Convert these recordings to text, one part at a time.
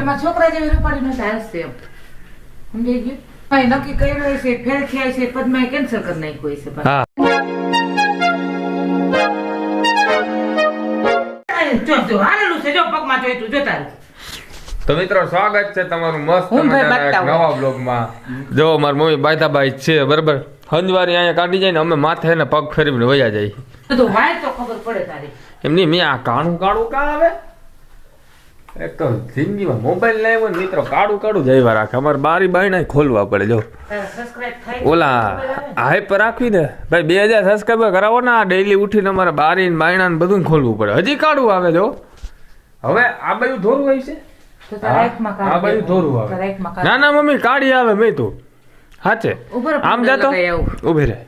તમારા છોકરા જેવી રૂપાળી નથી હાલશે એમ. સમજાઈ ગયું? નક્કી કર્યું છે ફેલ થયા છે પદમાં કેન્સલ કરી નાખ્યું છે હા. જો જો હાલેલું છે જો પગમાં જોઈતું જો તારું તો મિત્રો સ્વાગત છે તમારું મસ્ત મજાના એક નવા બ્લોગમાં જો મારી મમ્મી બાયતાબાઈ છે બરાબર? હંજવારી અહીંયા કાઢી જાય ને અમે માથે ને પગ ફેરવીને વયા જાય. બધું વાય તો ખબર પડે તારી. એમની મેં આ કાળું કાળું કા આવે? એક તો જિંદગીમાં મોબાઈલ ના ને મિત્રો કાળું કાળું જઈવા રાખે. અમારે બારી બાયણા ખોલવા પડે જો. ઓલા હાઈપ રાખવી ને ભાઈ બે હજાર સબસ્ક્રાઈબર કરાવો ને આ ડેઈલી ઉઠીને અમારે બારી ને બાયણા ને બધું ખોલવું પડે. હજી કાળું આવે જો. હવે આ બધું ધોરું હોય છે? આ બધું ધોરું આવે. ના ના મમ્મી કાઢી આવે મેં તો. સાચે આમ જાતો? ઊભી રહે.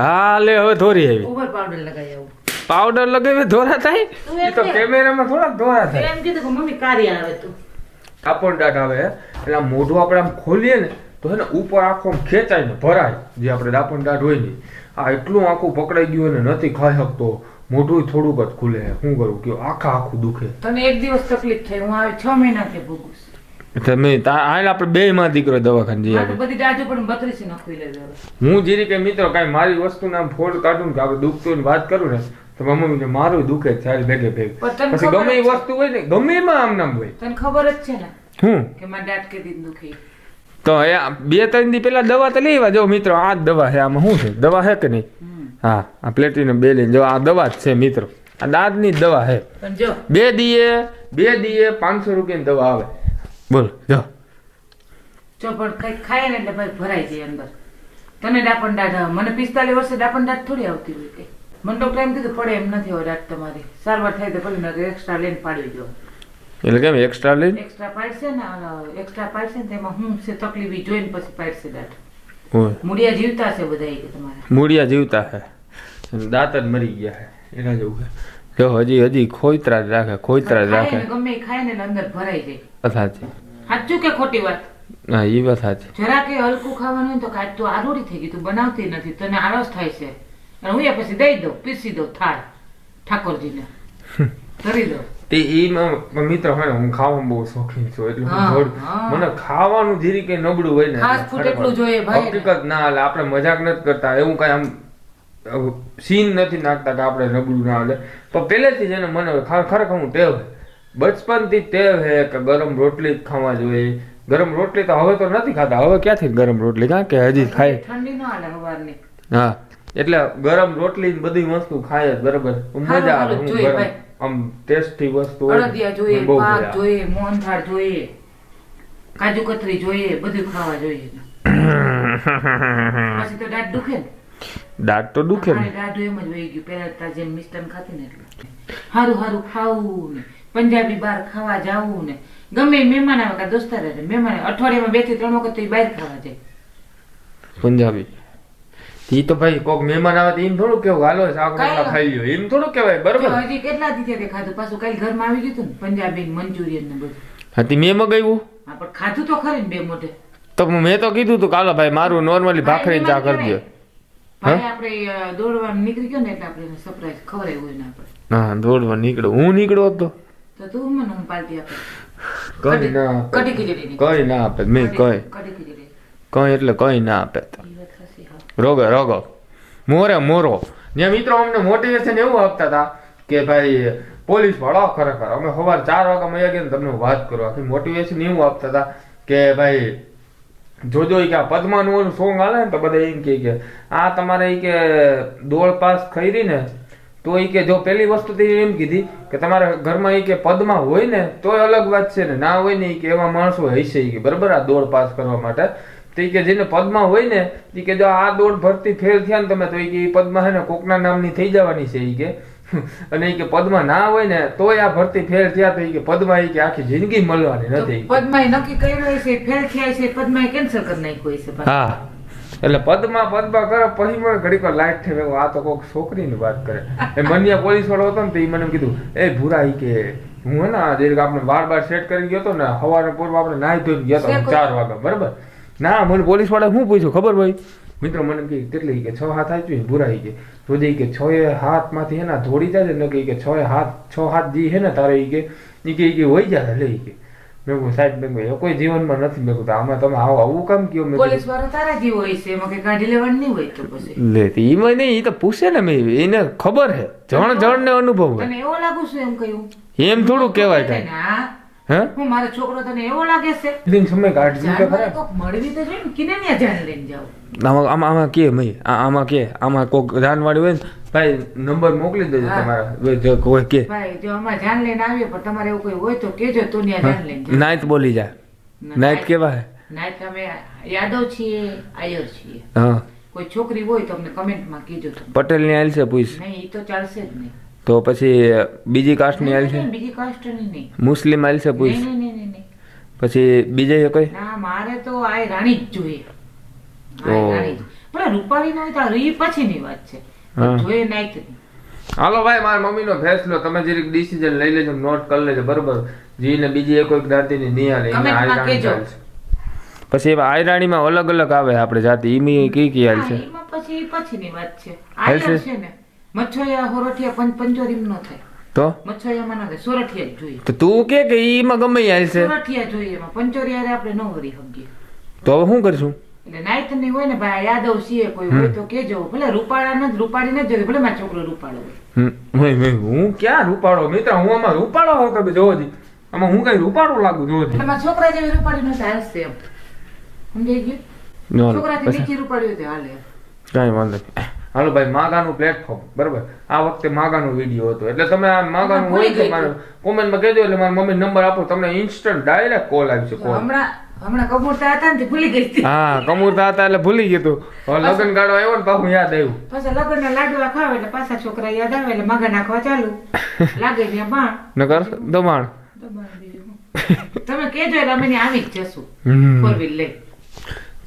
હા લે હવે ધોરી આવી. ઉપર પાવડર લગાવી આવું. પાવડર લગાવી ધોરા થાય? એ તો કેમેરામાં થોડા ધોરા થાય. એમ કીધું કે મમ્મી કારી આવે તું. કાપડ દાટ આવે એટલે આમ મોઢું આપણે આમ ખોલીએ ને તો હે ને ઉપર આખો ખેંચાય ને ભરાય જે આપણે દાપણ દાટ હોય ને. આ એટલું આખું પકડાઈ ગયું ને નથી ખાઈ શકતો. મોઢું થોડુંક જ ખુલે. શું કરું? કે આખા આખું દુખે. તને એક દિવસ તકલીફ થઈ હું આવે છ મહિનાથી ભોગું છું. એટલે મેં તા હાલ આપણે બે માં દીકરો દવાખાને જઈ બધી દાજુ પણ બત્રીસી નાખવી લે હું જીરી કે મિત્રો કાંઈ મારી વસ્તુ આમ ફોડ કાઢું ને કે આપણે દુખતું ને વાત કરું ને તો મમ્મી મારું દુખે સારી ભેગે ભેગ. પછી ગમે એ વસ્તુ હોય ને ગમે એમાં આમ નામ હોય. તને ખબર જ છે ને હું? કે મારા દાંત કે દિન દુખે. તો એ બે ત્રણ દી પેલા દવા તો લેવા જો મિત્રો આ જ દવા છે આમાં શું છે? દવા છે કે નહીં? હા આ પ્લેટિનમ બે લઈને જો આ દવા જ છે મિત્રો. આ દાંતની જ દવા છે. બે દીએ બે દીએ પાંચસો રૂપિયાની દવા આવે. બોલ જો. જો પણ કઈ ખાય ને એટલે ભાઈ ભરાઈ જાય અંદર. તને ડાપણ દાઢ મને પિસ્તાલીસ વર્ષે ડાપણ દાઢ થોડી આવતી હોય કઈ મને ડોક્ટરે એમ કીધું પડે એમ નથી હવે દાઢ તમારી. સારવાર થાય તો ભલે નકર એક્સ્ટ્રા લઈને પાડી દો એટલે કેમ એક્સ્ટ્રા લઈને? એક્સ્ટ્રા પાડશે ને એક્સ્ટ્રા પાડશે ને તેમાં હું છે તકલીફ જોઈને પછી પાડશે દાઢ. મૂળિયા જીવતા છે બધા કે તમારે. મૂળિયા જીવતા છે દાંત જ મરી ગયા છે એના જેવું છે જો હજી હજી ખોઈતરા જ રાખે ખોઈતરા જ રાખે. ગમે એ ખાય ને અંદર ભરાઈ જાય. સાચી. સાચું કે ખોટી વાત? હા એ વાત સાચી. જરા કે હલકું ખાવાનું તો તું આરોડી થઈ ગયું તું બનાવતી નથી તને આળસ થાય છે. અને હું એ પછી દઈ દઉં પીસી દઉં થાળ ઠાકોરજીને. કરી દઉં. તે એ મિત્ર હોય હું ખાવામાં બહુ શોખીન છું એટલે હું. મને ખાવાનું જીરી કઈ નબળું હોય ને Fast food એટલું જોઈએ ભાઈ. હકીકત ના હાલે આપણે મજાક નથી કરતા એવું કઈ આમ સીન નથી નાખતા કે આપણે નબળું ના હાલે. પણ પહેલેથી જ એને મને ખરેખર હું ટેવ બચપનથી ટેવ હે કે ગરમ રોટલી જ ખાવા જોઈએ. ગરમ રોટલી તો હવે તો નથી ખાતા હવે ક્યાંથી ગરમ રોટલી? કારણ કે હજી ખાય? ઠંડી ના હાલે હવારની. હા. એટલે ગરમ રોટલી ને બધી વસ્તુ ખાય જ બરાબર. મજા આવે હું ગરમ. આમ ટેસ્ટી વસ્તુ અડદિયા જોઈએ પાક જોઈએ મોહનથાળ જોઈએ કાજુ કતરી જોઈએ બધું ખાવા જોઈએ. પછી તો દાંત દુખે દાંત તો દુખે ને. દાંત એમ જ વહી ગયું. પહેલા તા જેમ મિષ્ટાન ખાતી ને એટલે. હારું હારું ખાવું ને. પંજાબી બહાર ખાવા જાવું ને. ગમે મહેમાન આવે કા દોસ્તાર આવે. મહેમાન અઠવાડિયામાં બેથી ત્રણ વખત તો બહાર ખાવા જાય. પંજાબી. ઈ તો ભાઈ કોક મહેમાન આવે તો એમ થોડું કેવું હાલો કાંઈ ખાઈ લ્યો. એમ થોડું કહેવાય બરોબર? હજી કેટલા દી થયા ખાધું પાછું કાલે ઘરમાં આવી ગયું હતું ને પંજાબી મંચુરિયન ને બધું. હતી મેં મગાવ્યું. હા પણ ખાધું તો ખરી ને બે મોઢે. તો મેં તો કીધું તું કાલો ભાઈ મારું નોર્મલી ભાખરી ચા કરી દો. ભાઈ આપણે અ, નીકળી ગયો ને એટલે આપણે સરપ્રાઈઝ ખવડાવ્યું હોય ને આપણે. હા દોડવા નીકળો હું નીકળો હતો? તો તું મને હું પાર્ટી આપે? કઈ ના આપે. કઈ ના આપે. મેં કઈ કઈ એટલે કઈ ના આપે. રોગો રોગો. મોરે, મોરો. જે મિત્રો અમને મોટિવેશન એવું આપતા હતા કે ભાઈ પોલીસ વાળો ખરેખર. અમે સવાર ચાર વાગ્યા મળ્યા ગયા તમને વાત કરું. આખી મોટિવેશન એવું આપતા હતા કે ભાઈ, જોજો કે આ પદ્માનું સોંગ આવે ને તો બધા એમ કહે કે, આ તમારે એ કે દોડ પાસ ખરી ને, તો એ કે જો પેલી વસ્તુ તો એમ કીધી કે તમારા ઘરમાં એ કે પદમાં હોય ને, તોય અલગ વાત છે ને. ના હોય ને એ કે એવા માણસો હશે કે. બરાબર? આ દોડ પાસ કરવા માટે. તો કે જેને પદમાં હોય ને એ કે જો આ દોડ ભરતી ફેલ થયા ને તમે તો એ કે પદમાં છે ને કોકના નામની થઈ જવાની છે એ કે. અને એ કે પદમાં ના હોય ને તોય આ ભરતી ફેલ થયા તો એ કે પદમાં એ કે આખી જિંદગી મળવાની તો નથી પદમાં નક્કી કર્યું હોય છે ફેલ થયા છે પદમાં કેન્સલ કરી નાખ્યું છે હા. એટલે પદમાં પદમાં કરે પછી મને ઘડીક લાઈટ થઈ ગયો આ તો કોક છોકરીની વાત કરે. એ મનિયા પોલીસ વાળો હતો ને તો એ મને એમ કીધું એ ભૂરા ઈ કે હું હે ને જે આપણે બાર બાર સેટ કરી ગયો હતો ને સવારે પૂર્વ આપણે નાહી ધોઈને ગયા હતો ચાર વાગે બરાબર? ના મને પોલીસવાળા શું પૂછ્યું? ખબર ભાઈ મિત્રો મને એમ કેટલી કે છ હાથ આપ્યું ભૂરા ઈ કે. તો જે કે છ એ હાથમાંથી હે ને ધોડી જાય ને કે કે છ એ હાથ છ હાથ જે હે ને તારે એ કે. એ કે કે હોય જાય લે કે. મેં કહું સાહેબ મેં કહ્યું કોઈ જીવનમાં નથી. મેં કહું આમાં તમે આવો આવું કામ કયો? મેં પોલીસવાળા તારા જેવો હોય છે એમાં કઈ કાઢી લેવાનું નહીં હોય તો પછી. લે તો એમાં નહીં એ તો પૂછે ને મેં એને ખબર હે જણ જણ ને અનુભવ હે એવો લાગુ છું એમ કહ્યું? એમ થોડું કહેવાય કાંઈ. હા? મારો છોકરો તને એવો લાગે છે? દિન સમય કાઢજો કે ખરા? કોક મળવી તો જોઈએ કિને ન્યા જાન લઈને જાવ આમાં આમાં આમાં કે મય આમાં કે? આમાં કોક જાનવાળી હોય ને ભાઈ નંબર મોકલી દેજો હા. તમારા. જો કોઈ કે. ભાઈ જો અમારે જાન લઈને આવીએ પણ તમારે એવું કોઈ હોય તો કેજો તું ને જાન લઈને નાઈટ બોલી જા. નાઈટ કેવા હે નાઈટ અમે યાદવ છીએ આયર છીએ. હા. કોઈ છોકરી હોય તો અમને કમેન્ટમાં કીજો પટેલની આલ છે પૂછ. નહીં એ તો ચાલશે જ નહીં. તો પછી બીજી કાસ્ટની આલ છે? બીજી કાસ્ટની નહીં. મુસ્લિમ આલ છે પૂછ પછી બીજે કોઈ? ના મારે તો આ રાણી જ જોઈએ. પણ રૂપાળી નો તો રી પછીની વાત છે. જોઈએ નહીં હાલો ભાઈ મારા મમ્મીનો ફેસલો. તમે જરીક ડિસિઝન લઈ લેજો નોટ કરી લેજો. બરોબર? જીને બીજી એક જ્ઞાતિની નહીં હાલે. એને આયરાણી. ચાલશે. પછી એમાં આયરાણીમાં અલગ અલગ આવે આપણે જાતિ. ઈમી કઈ કઈ હાલ છે પછી પછીની વાત છે. છે? આયર છે ને. મચ્છોયા હોરઠિયા પંચ પંચોરીમ નો થાય. તો? મચ્છોયામાં ના થાય. સોરઠિયા જ જોઈએ. તો તું કે કે ઈમાં ગમે હાલ છે સોરઠિયા જોઈએ એમાં. પંચોરિયારે આપણે ન વરી શકીએ. તો હવે શું કરશું? એટલે નાઈટની હોય ને ભાઈ યાદવ છીએ કોઈ હોય તો કેજો ભલે રૂપાળા ન રૂપાળી ન જોઈએ ભલે મારો છોકરો રૂપાળો હોય. હું ક્યાં રૂપાળો? મિત્ર હું આમાં રૂપાળો હો કે જોવો જી? આમાં હું કઈ રૂપાળો લાગુ જોવો જી? મારા છોકરા જેવી રૂપાળી નો હાલશે એમ. સમજાઈ ગયું? છોકરા નો, છોકરાથી પછી? બીજી રૂપાળી હોય તો હાલે કાંઈ વાંધો નહીં. હાલો ભાઈ માગાનું પ્લેટફોર્મ બરાબર? આ વખતે માગાનું વીડિયો હતો. એટલે તમે આ માગાનું હોય તો મારે કોમેન્ટમાં કહેજો એટલે મારા મમ્મી નંબર આપો તમને ઇન્સ્ટન્ટ ડાયરેક્ટ કોલ આવી છે કોલ હમણાં હમણાં કબૂરતા હતા ને ભૂલી ગઈ હતી. હા કમુરતા હતા એટલે ભૂલી ગયું હતું હવે લગ્ન ગાળો આવ્યો ને પાછું યાદ આવ્યું. પાછા લગ્નના લાડવા ખાવ એટલે પાછા છોકરા યાદ આવે એટલે માગા નાખવા ચાલુ. લાગે ને બાણ. નકર દબાણ. તમે કેજો એટલે અમે આવી જ જશું. ફોર વ્હીલ લઈ.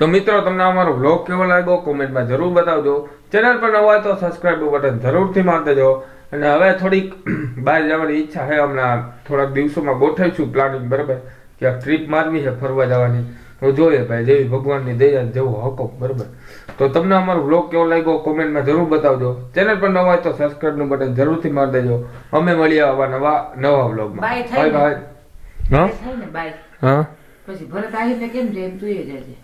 તો મિત્રો તમને અમારો વ્લોગ કેવો લાગ્યો? કોમેન્ટમાં જરૂર બતાવજો. ચેનલ પર નવા તો સબસ્ક્રાઇબ બટન જરૂરથી મારી દેજો અને હવે થોડીક બહાર જવાની ઈચ્છા છે. હમણાં થોડાક દિવસોમાં ગોઠવીશું પ્લાનિંગ બરાબર? કે ટ્રીપ મારવી છે ફરવા જવાની. તો જોઈએ ભાઈ જેવી ભગવાનની દયા જેવો હકો બરાબર? તો તમને અમારો વ્લોગ કેવો લાગ્યો? કોમેન્ટમાં જરૂર બતાવજો. ચેનલ પર નવા હોય તો સબસ્ક્રાઇબનું બટન જરૂરથી મારી દેજો. અમે મળીએ આવા નવા નવા વ્લોગમાં બાય બાય હા ને બાય હા? પછી ભરત આવીને કેમ જેમ તું એ જજે